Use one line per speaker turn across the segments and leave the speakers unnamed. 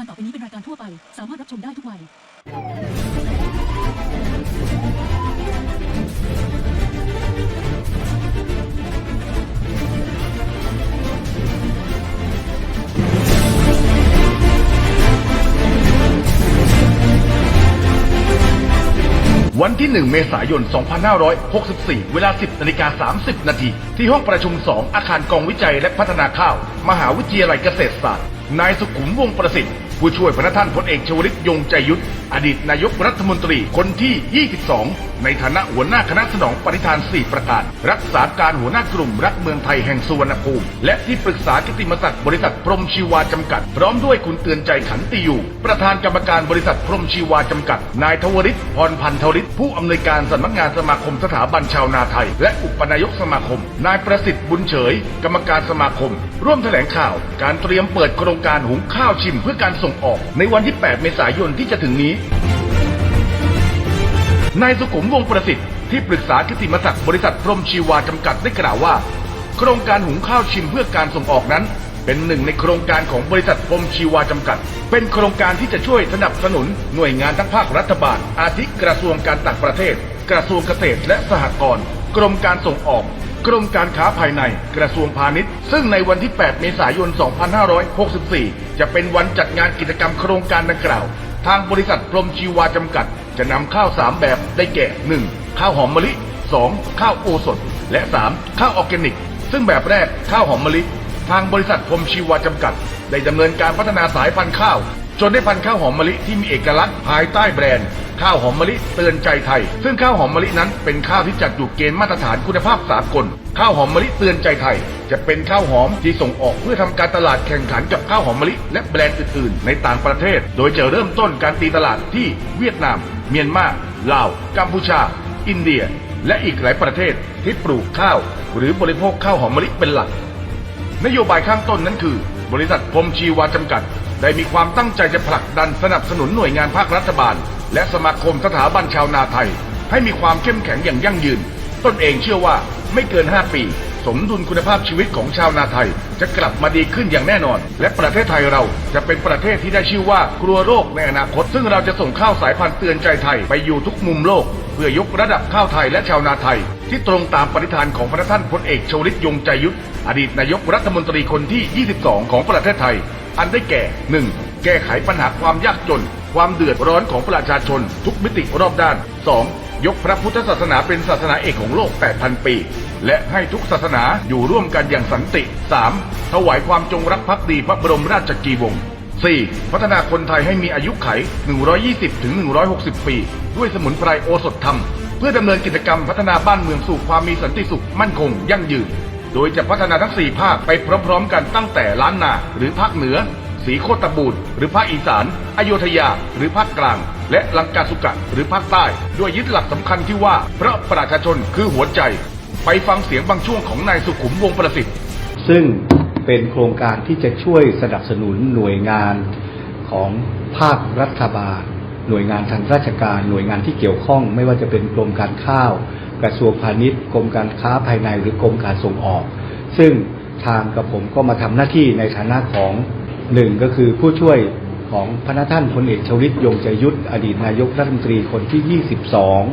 การต่อไปนี้เป็นรายการทั่วไป สามารถรับชมได้ทุกวัย
วันที่ 1 เมษายน 2564 เวลา 10นาฬิกา30 นาที ที่ห้องประชุม 2 อาคารกองวิจัยและพัฒนาข้าว มหาวิทยาลัยเกษตรศาสตร์ นายสุขุมวงศ์ประสิทธิ์ ผู้ช่วยพระท่านพลเอกชวลิตยงใจยุทธ อดีตนายกรัฐมนตรีคนที่ 22 ในฐานะหัวหน้าคณะสนองปฏิทาน 4 ประการ รักษาการหัวหน้ากลุ่มรักเมืองไทยแห่งสุวรรณภูมิ และที่ปรึกษากิติมศักดิ์บริษัทพรมชีวาจำกัด พร้อมด้วยคุณเตือนใจขันติอยู่ ประธานกรรมการบริษัทพรมชีวาจำกัด นายทวริศพรพันธวริศผู้อำนวยการสำนักงานสมาคมสถาบันชาวนาไทย และอุปนายกสมาคม นายประสิทธิ์บุญเฉย กรรมการสมาคม ร่วมแถลงข่าว การเตรียมเปิดโครงการหุงข้าวชิมเพื่อการส่งออก ในวันที่ 8 เมษายนที่จะถึงนี้นายสุขุมวงศ์ประสิทธิ์ที่ปรึกษากิติมศักดิ์บริษัทพรมชีวาจำกัดได้กล่าวว่า โครงการหุงข้าวชิมเพื่อการส่งออกนั้น เป็นหนึ่งในโครงการของบริษัทพรมชีวาจำกัด เป็นโครงการที่จะช่วยสนับสนุนหน่วยงานทั้งภาครัฐบาล อาทิกระทรวงการต่างประเทศ กระทรวงเกษตรและสหกรณ์กรมการส่งออกกรมการค้าภายในกระทรวงพาณิชย์ ซึ่งในวันที่ 8 เมษายน 2564 จะเป็นวันจัดงานกิจกรรมโครงการดังกล่าว ทางบริษัทพรมชีวาจำกัด จะนำข้าว 3 แบบได้แก่ 1. ข้าวหอมมะลิ 2. ข้าวโอสถ และ 3. ข้าวออร์แกนิก ซึ่งแบบแรกข้าวหอมมะลิ ทางบริษัทพรมชีวาจำกัด ได้ดำเนินการพัฒนาสายพันธุ์ข้าว จนได้พันธุ์ข้าวหอมมะลิที่มีเอกลักษณ์ภายใต้แบรนด์ ข้าวหอมมะลิเตือนใจไทย ซึ่งข้าวหอมมะลินั้นเป็นข้าวที่จัดอยู่เกณฑ์มาตรฐานคุณภาพสากล ข้าวหอมมะลิเตือนใจไทย จะเป็นข้าวหอมที่ส่งออกเพื่อทำการตลาดแข่งขันกับข้าวหอมมะลิและแบรนด์อื่นๆ ในต่างประเทศ โดยจะเริ่มต้นการตีตลาดที่เวียดนาม เมียนมาลาว กัมพูชา อินเดีย และอีกหลายประเทศที่ปลูกข้าว หรือบริโภคข้าวหอมมะลิเป็นหลัก นโยบายข้างต้นนั้นคือ บริษัทพรมชีวาจำกัด ได้มีความตั้งใจจะผลักดันสนับสนุนหน่วยงานภาครัฐบาล และสมาคมสถาบันชาวนาไทย ให้มีความเข้มแข็งอย่างยั่งยืนต้นเองเชื่อว่าไม่เกิน 5 ปี สมดุลคุณภาพชีวิตของชาวนาไทย จะกลับมาดีขึ้นอย่างแน่นอน และประเทศไทยเราจะเป็นประเทศที่ได้ชื่อว่ากลัวโรคในอนาคต ซึ่งเราจะส่งข้าวสายพันธุ์เตือนใจไทยไปอยู่ทุกมุมโลก เพื่อยกระดับข้าวไทยและชาวนาไทย ที่ตรงตามปณิธานของพระท่านพลเอกชวลิตยงใจยุทธอดีตนายกรัฐมนตรีคนที่ 22 ของประเทศไทย อันได้แก่ 1. แก้ไขปัญหาความยากจน ความเดือดร้อนของประชาชน ทุกมิติรอบด้าน 2. ยกพระพุทธศาสนาเป็นศาสนาเอกของโลก 8,000 ปี และให้ทุกศาสนาอยู่ร่วมกันอย่างสันติ 3. ถวายความจงรักภักดีพระบรมราชกีวงศ์ 4. พัฒนาคนไทยให้มีอายุไข 120ถึง160 ปี ด้วยสมุนไพรโอสถธรรม เพื่อดำเนินกิจกรรมพัฒนาบ้านเมืองสู่ความมีสันติสุขมั่นคงยั่งยืน โดยจะพัฒนาทั้ง 4 ภาคไปพร้อมๆ กันตั้งแต่ล้านนาหรือภาคเหนือ สีโคตบูรณ์หรือภาคอีสานอโยธยา หรือภาคกลาง และลังกาสุกะหรือภาคใต้ ด้วยยึดหลักสำคัญที่ว่าเพราะประชาชนคือหัวใจ ไปฟังเสียงบางช่วงของนายสุขุมวงศ์ประสิทธิ์
ซึ่งเป็นโครงการที่จะช่วยสนับสนุนหน่วยงานของภาครัฐบาล หน่วยงานทางราชการหน่วยงานที่เกี่ยวข้อง ไม่ว่าจะเป็นกรมการข้าว กระทรวงพาณิชย์กรมการค้าภายในหรือกรมการส่งออก ซึ่งทางกับผมก็มาทำหน้าที่ในฐานะของ หนึ่งก็คือผู้ช่วยของพระท่านพลเอกชวลิตยงใจยุทธอดีตนายกรัฐมนตรีคนที่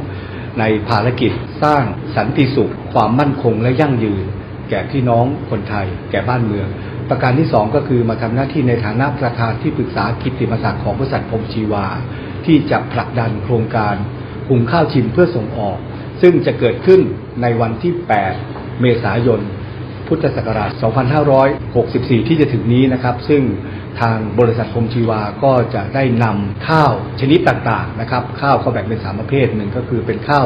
22 ในภารกิจสร้างสันติสุข ความมั่นคงและยั่งยืน แก่พี่น้องคนไทย แก่บ้านเมือง ประการที่สองก็คือมาทำหน้าที่ในฐานะประธานที่ปรึกษากิตติมศักดิ์ของบริษัทพมชีวา ที่จะผลักดันโครงการหุงข้าวชิมเพื่อส่งออก ซึ่งจะเกิดขึ้นในวันที่ 8 เมษายน พุทธศักราช 2564 ที่จะถึงนี้นะครับ ซึ่งทางบริษัทพรมชีวาก็จะได้นำข้าวชนิดต่างๆนะครับ ข้าวก็แบ่งเป็นสามประเภทหนึ่งก็คือเป็นข้าว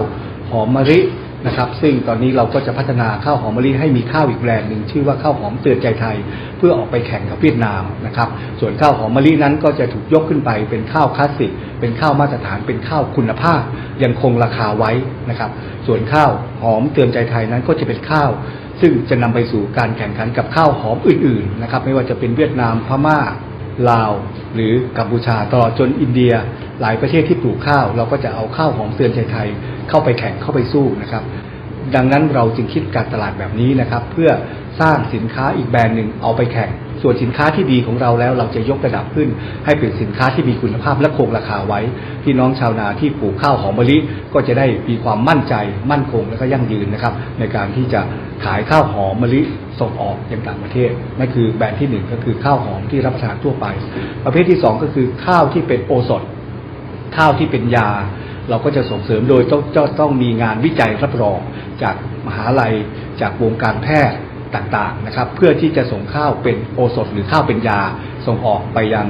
หอมมะลินะครับ ซึ่งตอนนี้เราก็จะพัฒนาข้าวหอมมะลิให้มีข้าวอีกแบรนด์หนึ่งชื่อว่าข้าวหอมเตือนใจไทย เพื่อออกไปแข่งกับเวียดนามนะครับ ส่วนข้าวหอมมะลินั้นก็จะถูกยกขึ้นไปเป็นข้าวคลาสสิก เป็นข้าวมาตรฐาน เป็นข้าวคุณภาพ ยังคงราคาไว้นะครับ ส่วนข้าวหอมเตือนใจไทยนั้นก็จะเป็นข้าว ซึ่งจะนำไปสู่การแข่งขันกับข้าวหอมอื่นๆนะครับไม่ว่าจะเป็นเวียดนามพม่าลาว หรือกัมพูชาตลอดจนอินเดีย หลายประเทศที่ปลูกข้าว เราก็จะเอาข้าวหอมเตือนใจไทยเข้าไปแข่งเข้าไปสู้นะครับ ดังนั้นเราจึงคิดการตลาดแบบนี้นะครับ เพื่อสร้างสินค้าอีกแบรนด์หนึ่งเอาไปแข่ง ส่วนสินค้าที่ดีของเราแล้วเราจะยกระดับขึ้น ให้เป็นสินค้าที่มีคุณภาพและคงราคาไว้ พี่น้องชาวนาที่ปลูกข้าวหอมมะลิก็จะได้มีความมั่นใจ มั่นคงและก็ยั่งยืนนะครับ ในการที่จะขายข้าวหอมมะลิส่งออกยังต่างประเทศนั่นคือแบรนด์ที่หนึ่งก็คือข้าวหอมที่รับประทานทั่วไป ประเภทที่สองก็คือข้าวที่เป็นโอสถ ข้าวที่เป็นยา เราก็จะส่งเสริมโดยต้องต้องมีงานวิจัยรับรองจากมหาลัยจากวงการแพทย์ ต่างๆนะครับ เพื่อที่จะส่งข้าวเป็นโอสถหรือข้าวเป็นยาส่งออกไปยัง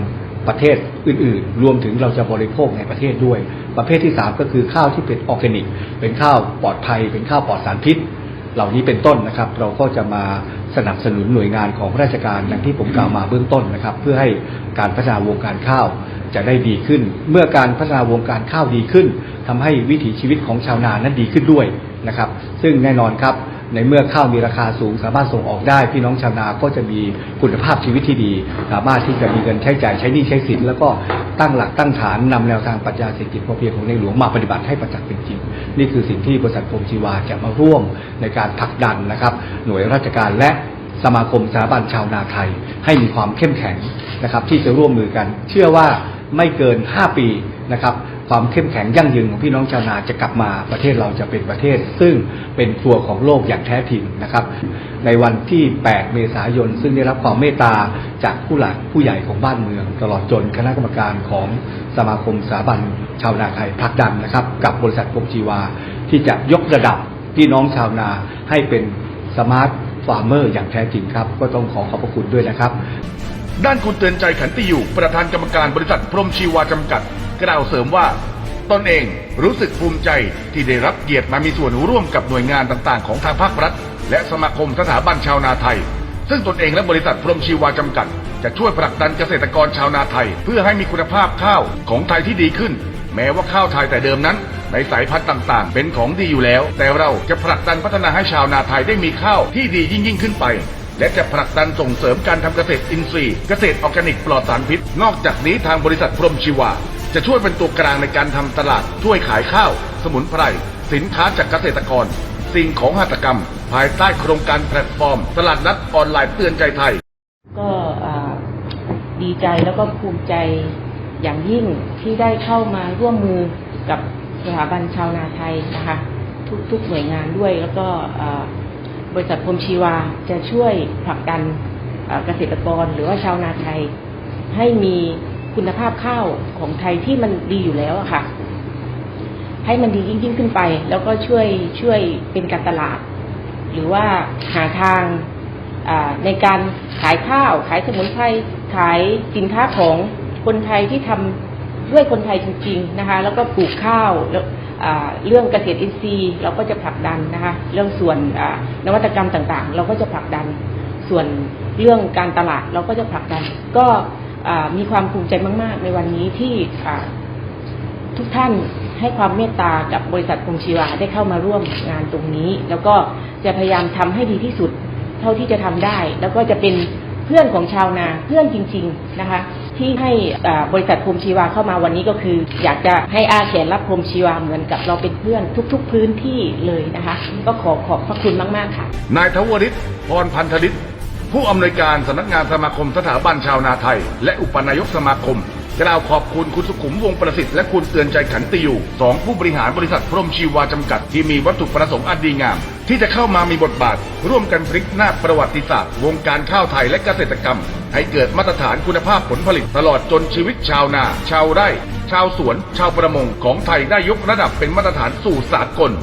ประเทศอื่นๆ รวมถึงเราจะบริโภคในประเทศด้วย ประเภทที่ 3 ก็คือข้าวที่เป็นออร์แกนิก เป็นข้าวปลอดภัย เป็นข้าวปลอดสารพิษ เหล่านี้เป็นต้นนะครับ เราก็จะมาสนับสนุนหน่วยงานของราชการอย่างที่ผมกล่าวมาเบื้องต้นนะครับ เพื่อให้การพัฒนาวงการข้าวจะได้ดีขึ้น เมื่อการพัฒนาวงการข้าวดีขึ้นทำให้วิถีชีวิตของชาวนานั้นดีขึ้นด้วยนะครับ ซึ่งแน่นอนครับ ในเมื่อข้าวมีราคาสูง สามารถส่งออกได้ พี่น้องชาวนาก็จะมีคุณภาพชีวิตที่ดี สามารถที่จะมีเงินใช้จ่ายใช้หนี้ใช้สิน แล้วก็ตั้งหลักตั้งฐานนำแนวทางปรัชญาเศรษฐกิจพอเพียงของในหลวงมาปฏิบัติให้ประจักษ์เป็นจริง นี่คือสิ่งที่บริษัทพรมชีวาจะมาร่วมในการผลักดันนะครับหน่วยราชการและสมาคมสถาบันชาวนาไทย ให้มีความเข้มแข็งนะครับที่จะร่วมมือกัน เชื่อว่าไม่เกิน 5 ปีนะครับ ความเข้มแข็งยั่งยืนของพี่น้องชาวนาจะกลับมาประเทศเราจะเป็นประเทศ ซึ่งเป็นครัวของโลกอย่างแท้จริงนะครับ ในวันที่ 8 เมษายน ซึ่งได้รับความเมตตาจากผู้หลักผู้ใหญ่ของบ้านเมือง ตลอดจนคณะกรรมการของสมาคมสถาบันชาวนาไทยผลักดันนะครับ กับบริษัทกรมชีวา ที่จะยกระดับพี่น้องชาวนาให้เป็นสมาร์ทฟาร์มเมอร์อย่างแท้จริงครับ ก็ต้องขอขอบพระคุณด้วยนะครับ
ด้านคุณเตือนใจขันติอยู่ ประธานกรรมการบริษัทพรมชีวาจำกัด กล่าวเสริมว่า ตนเองรู้สึกภูมิใจที่ได้รับเกียรติมามีส่วนร่วมกับหน่วยงานต่างๆ ของทางภาครัฐ และสมาคมสถาบันชาวนาไทย ซึ่งตนเองและบริษัทพรมชีวาจำกัด จะช่วยผลักดันเกษตรกรชาวนาไทย เพื่อให้มีคุณภาพข้าวของไทยที่ดีขึ้น แม้ว่าข้าวไทยแต่เดิมนั้น ในสายพันธุ์ต่าง ๆ เป็นของดีอยู่แล้ว แต่เราจะผลักดันพัฒนาให้ชาวนาไทยได้มีข้าวที่ดียิ่งยิ่งขึ้นไปและจะผลักดันส่งเสริมการทำเกษตรอินทรีย์ เกษตรออร์แกนิกปลอดสารพิษ นอกจากนี้ทางบริษัทพรมชีวา จะช่วยเป็นตัวกลางในการทำตลาด ช่วยขายข้าว สมุนไพร สินค้าจากเกษตรกร สิ่งของหัตถกรรม ภายใต้โครงการแพลตฟอร์ม ตลาดนัดออนไลน์เตือนใจไทย
ก็ดีใจแล้วก็ภูมิใจอย่างยิ่งที่ได้เข้ามาร่วมมือกับสถาบันชาวนาไทยนะคะทุกๆหน่วยงานด้วยแล้วก็บริษัทพรมชีวาจะช่วยผลักดันเกษตรกรหรือว่าชาวนาไทยให้มี คุณภาพข้าวของไทยที่มันดีอยู่แล้วอะค่ะ ให้มันดียิ่งยิ่งขึ้นไป แล้วก็ช่วยช่วยเป็นการตลาด หรือว่าหาทางในการขายข้าว ขายสมุนไพรขายสินค้าของคนไทยที่ทำด้วยคนไทยจริง ๆนะคะ แล้วก็ปลูกข้าวแล้วเรื่องเกษตรอินทรีย์เราก็จะผลักดันนะคะ เรื่องส่วนนวัตกรรมต่างๆ เราก็จะผลักดัน ส่วนเรื่องการตลาดเราก็จะผลักดัน ก็ มีความภูมิใจมาก ๆ ในวันนี้ที่ทุกท่านให้ความเมตตากับบริษัทพงชีวาได้เข้ามาร่วมงานตรงนี้ แล้วก็จะพยายามทำให้ดีที่สุดเท่าที่จะทำได้ แล้วก็จะเป็นเพื่อนของชาวนาเพื่อนจริง ๆนะคะ ที่ให้บริษัทพรมชีวาเข้ามาวันนี้ก็คือ อยากจะให้อาแขนรับพรมชีวาเหมือนกับเราเป็นเพื่อนทุก ๆ พื้นที่เลยนะคะ ก็ขอขอบพระคุณมาก ๆ ค่ะ
นายทวริศพรพันธริศ ผู้อำนวยการสำนักงานสมาคมสถาบันชาวนาไทย และอุปนายกสมาคมกล่าวขอบคุณคุณสุขุมวงศประสิทธิ์และคุณเตือนใจขันติอยู่สองผู้บริหารบริษัทพรมชีวาจำกัดที่มีวัตถุประสงค์อันดีงาม ที่จะเข้ามามีบทบาท ร่วมกันพลิกหน้าประวัติศาสตร์ วงการข้าวไทยและเกษตรกรรม ให้เกิดมาตรฐานคุณภาพผลผลิตตลอดจนชีวิตชาวนา ชาวไร่ ชาวสวน ชาวประมงของไทยได้ยกระดับเป็นมาตรฐานสู่สากล